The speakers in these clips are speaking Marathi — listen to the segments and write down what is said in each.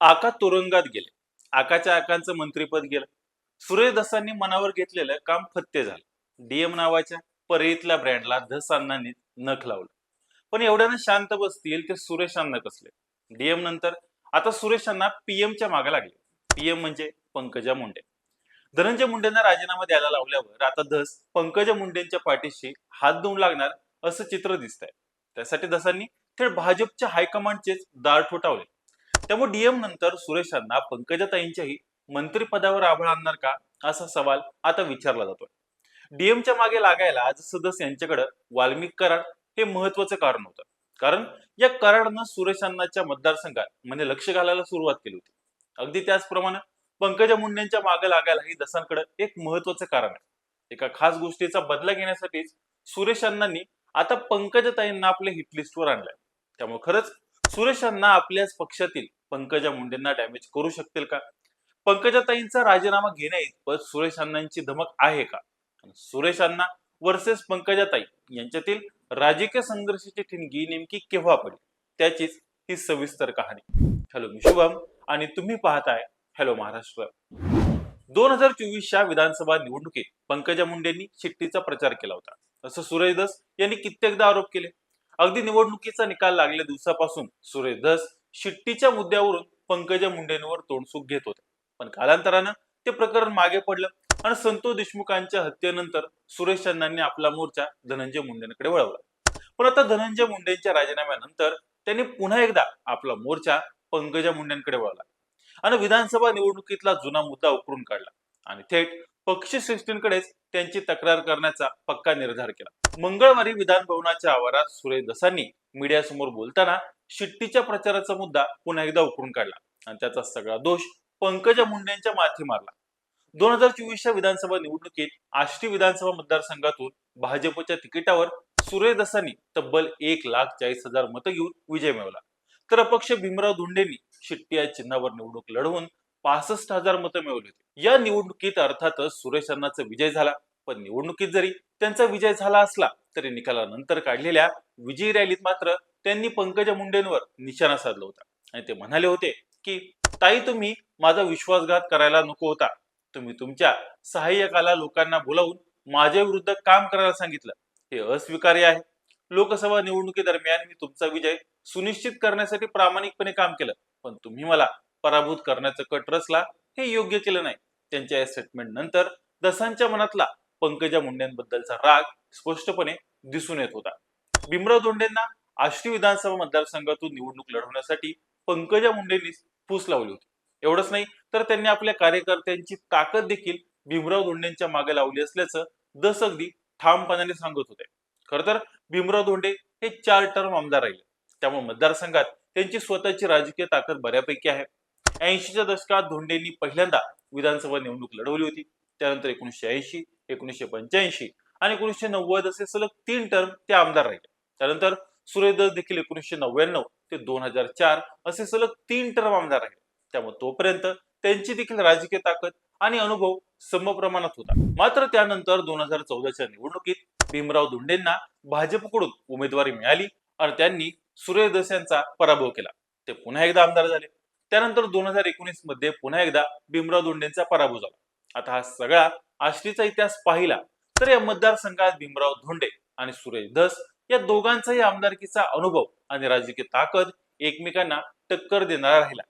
आका तुरुंगात गेले. आकाच्या आकांचं मंत्रीपद गेलं. सुरेश दसांनी मनावर घेतलेलं काम फत्ते झालं. डीएम नावाच्या परळीतल्या ब्रँडला धस अण्णांनी नख लावलं. पण एवढ्यानं शांत बसतील ते सुरेशांना कसले? डीएम नंतर आता सुरेशांना पीएमच्या मागे लागले. पीएम म्हणजे पंकजा मुंडे. धनंजय मुंडेंना राजीनामा द्यायला लावल्यावर आता धस पंकजा मुंडेंच्या पाठीशी हात धुवून लागणार असं चित्र दिसत आहे त्यासाठी दसांनी थेट भाजपच्या हायकमांडचेच दार ठोठावले. त्यामुळे डीएम नंतर सुरेशांना पंकजाताईंच्याही मंत्रिपदावर आभाळ आणणार का? असा सवाल आता विचारला जातोय. डीएमच्या मागे लागायला आज सदस्य यांच्याकडे वाल्मिक कराड हे महत्वाचं कारण होतं. कारण या कराडनं सुरेश अण्णाच्या मतदारसंघात म्हणजे लक्ष घालायला सुरुवात केली होती. अगदी त्याचप्रमाणे पंकजा मुंडेंच्या मागे लागायलाही दसांकडे एक महत्वाचं कारण आहे. एका खास गोष्टीचा बदला घेण्यासाठीच सुरेश अण्णांनी आता पंकजाताईंना आपल्या हिटलिस्टवर आणलंय. त्यामुळे खरंच सुरेश अण्णा आपल्याच पक्षातील पंकजा मुंडेंना डॅमेज करू शकतील का? पंकजाताईंचा राजीनामा घेण्या इतपत सुरेश अण्णांची धमक आहे का? सुरेश अण्णा वर्सेस पंकजाताई यांच्यातील राजकीय संघर्षाची ठिणगी नेमकी केव्हा पडली? त्याचीच ही सविस्तर कहाणी. हॅलो मी शुभम आणि तुम्ही पाहताय हॅलो महाराष्ट्र. दोन हजार चोवीसच्या विधानसभा निवडणुकीत पंकजा मुंडेंनी शिट्टीचा प्रचार केला होता. असं सुरेश दस यांनी कित्येकदा आरोप केले. अगदी निवडणुकीचा निकाल लागल्या दिवसापासून सुरेश धस शिट्टीच्या मुद्द्यावरून पंकजा मुंडेंवर तोंडसुख घेत होते. पण कालांतरानं ते प्रकरण मागे पडलं आणि संतोष देशमुखांच्या हत्येनंतर सुरेश अण्णांनी आपला मोर्चा धनंजय मुंडेंकडे वळवला. पण आता धनंजय मुंडेंच्या राजीनाम्यानंतर त्यांनी पुन्हा एकदा आपला मोर्चा पंकजा मुंडेंकडे वळवला आणि विधानसभा निवडणुकीतला जुना मुद्दा उकरून काढला. आणि थेट पक्षश्रेष्ठींकडेच त्यांची तक्रार करण्याचा पक्का निर्धार केला. मंगळवारी विधान भवनाच्या आवारात सुरेश दसांनी मीडियासमोर बोलताना शिट्टीच्या प्रचाराचा मुद्दा पुन्हा एकदा उकरून काढला आणि त्याचा सगळा दोष पंकजा मुंडेंच्या माथी मारला. दोन हजार चोवीसच्या विधानसभा निवडणुकीत आष्टी विधानसभा मतदारसंघातून भाजपच्या तिकिटावर सुरेश दसांनी तब्बल एक लाख चाळीस हजार मतं घेऊन विजय मिळवला. तर अपक्ष भीमराव धुंडेंनी शिट्टी या चिन्हावर निवडणूक लढवून पासष्ट हजार मतं मिळवली होती. या निवडणुकीत अर्थातच सुरेश अण्णाचा विजय झाला. पण निवडणुकीत जरी त्यांचा विजय झाला असला तरी निकालानंतर काढलेल्या विजयी रॅलीत मात्र त्यांनी पंकजा मुंडेंवर निशाणा साधला होता. आणि ते म्हणाले होते की ताई तुम्ही माझा विश्वासघात करायला नको होता. तुम्ही तुमच्या सहाय्यकाला लोकांना बोलावून माझ्या विरुद्ध काम करायला सांगितलं. हे अस्वीकार्य आहे. लोकसभा निवडणुकीदरम्यान मी तुमचा विजय सुनिश्चित करण्यासाठी प्रामाणिकपणे काम केलं. पण तुम्ही मला पराभूत करण्याचं कट रचला हे योग्य केलं नाही. त्यांच्या या स्टेटमेंट नंतर दसांच्या मनातला पंकजा मुंडेंबद्दलचा राग स्पष्टपणे दिसून येत होता. भीमराव धोंडेंना आष्टी विधानसभा मतदारसंघातून निवडणूक लढवण्यासाठी पंकजा मुंडेंनी फूस लावली होती. एवढंच नाही तर त्यांनी आपल्या कार्यकर्त्यांची ताकद देखील भीमराव धोंडेंच्या मागे लावली असल्याचं दस अगदी ठामपणाने सांगत होते. खर तर भीमराव धोंडे हे चार टर्म आमदार राहिले. त्यामुळे मतदारसंघात त्यांची स्वतःची राजकीय ताकद बऱ्यापैकी आहे. ऐंशीच्या दशकात धोंडेंनी पहिल्यांदा विधानसभा निवडणूक लढवली होती. त्यानंतर एकोणीसशे ऐंशी एकोणीसशे पंच्याऐंशी आणि एकोणीसशे नव्वद असे सलग तीन टर्म ते आमदार राहिले. त्यानंतर सूर्यदस देखील एकोणीसशे नव्याण्णव ते दोन हजार चार असे सलग तीन टर्म आमदार राहिले. त्यामुळे तोपर्यंत त्यांची देखील राजकीय ताकद आणि अनुभव समप्रमाणात होता. मात्र त्यानंतर दोन हजार चौदाच्या निवडणुकीत भीमराव धोंडेंना भाजपकडून उमेदवारी मिळाली आणि त्यांनी सूर्यदस यांचा पराभव केला. ते पुन्हा एकदा आमदार झाले. त्यानंतर दोन हजार एकोणीसमध्ये पुन्हा एकदा भीमराव धोंडेंचा पराभव झाला. आता हा सगळा आष्टीचा इतिहास पाहिला तर या मतदारसंघात भीमराव धोंडे आणि सुरेश धस या दोघांचाही आमदारकीचा अनुभव आणि राजकीय ताकद एकमेकांना टक्कर देणारा राहिला.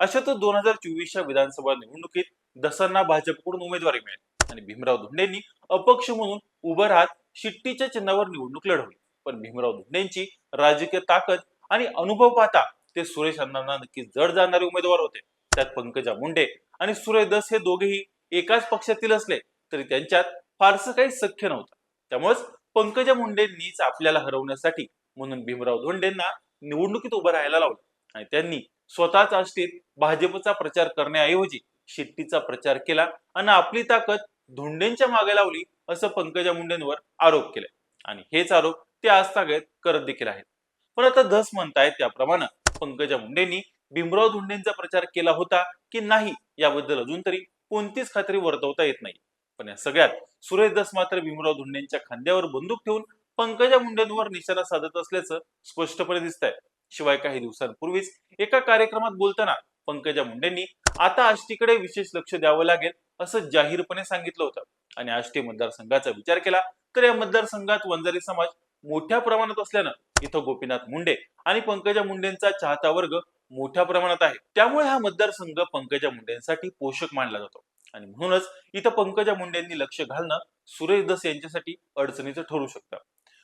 अशातच दोन हजार चोवीसच्या विधानसभा निवडणुकीत दसांना भाजपकडून उमेदवारी मिळाली आणि भीमराव धोंडेंनी अपक्ष म्हणून उभं राहत शिट्टीच्या चिन्हावर निवडणूक लढवली. पण भीमराव धोंडेंची राजकीय ताकद आणि अनुभव पाहता ते सुरेश अण्णांना नक्की जड जाणारे उमेदवार होते. त्यात पंकजा मुंडे आणि सुरेश दस हे दोघेही एकाच पक्षातील असले तरी त्यांच्यात फारसं काही सख्य नव्हतं. त्यामुळेच पंकजा मुंडेंनीच आपल्याला हरवण्यासाठी म्हणून भीमराव धोंडेंना निवडणुकीत उभं राहायला लावलं. आणि त्यांनी स्वतःच आष्टीत भाजपचा प्रचार करण्याऐवजी शेट्टीचा प्रचार केला आणि आपली ताकद धोंडेंच्या मागे लावली असं पंकजा मुंडेंवर आरोप केले. आणि हेच आरोप ते आजतागत करत देखील आहेत. पण आता धस म्हणतायत त्याप्रमाणे पंकजा मुंडेंनी भीमराव धुंडेंचा प्रचार केला होता की नाही याबद्दल अजून तरी कोणतीच खात्री वर्तवता येत नाही. पण या सगळ्यात सुरेश दस मात्र भीमराव धुंडेंच्या खांद्यावर बंदूक ठेवून पंकजा मुंडेंवर निशाणा साधत असल्याचं स्पष्टपणे दिसत आहे शिवाय काही दिवसांपूर्वीच एका कार्यक्रमात बोलताना पंकजा मुंडेंनी आता आष्टीकडे विशेष लक्ष द्यावं लागेल असं जाहीरपणे सांगितलं होतं. आणि आष्टी मतदारसंघाचा विचार केला तर या मतदारसंघात वंजारी समाज मोठ्या प्रमाणात असल्यानं इथं गोपीनाथ मुंडे आणि पंकजा मुंडेंचा चाहता वर्ग मोठ्या प्रमाणात आहे. त्यामुळे हा मतदारसंघ पंकजा मुंडेंसाठी पोषक मानला जातो. आणि म्हणूनच इथं पंकजा मुंडेंनी लक्ष घालणं सुरेश धस यांच्यासाठी अडचणीचं ठरू शकतं.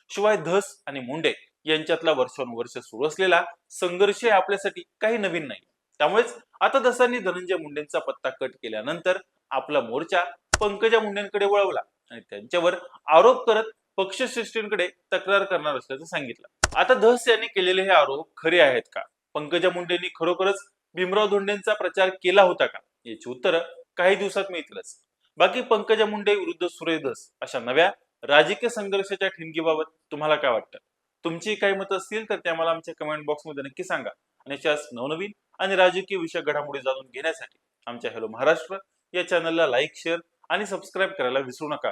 शिवाय धस आणि मुंडे यांच्यातला वर्षानुवर्ष सुरू असलेला संघर्ष हे आपल्यासाठी काही नवीन नाही. त्यामुळेच आता दसांनी धनंजय मुंडेंचा पत्ता कट केल्यानंतर आपला मोर्चा पंकजा मुंडेंकडे वळवला आणि त्यांच्यावर आरोप करत पक्षश्रेष्ठींकडे तक्रार करणार असल्याचं सांगितलं. आता धस यांनी केलेले हे आरोप खरे आहेत का? पंकजा मुंडेंनी खरोखरच भीमराव धोंडेंचा प्रचार केला होता का? याची उत्तरं काही दिवसात मिळतीलच. बाकी पंकजा मुंडे विरुद्ध सुरेश धस अशा नव्या राजकीय संघर्षाच्या ठिणगीबाबत तुम्हाला काय वाटतं? तुमची काही मतं असतील तर ते आम्हाला आमच्या कमेंट बॉक्समध्ये नक्की सांगा. आणि अशाच नवनवीन आणि राजकीय विषय घडामोडी जाणून घेण्यासाठी आमच्या हॅलो महाराष्ट्र या चॅनलला लाईक शेअर आणि सबस्क्राईब करायला विसरू नका.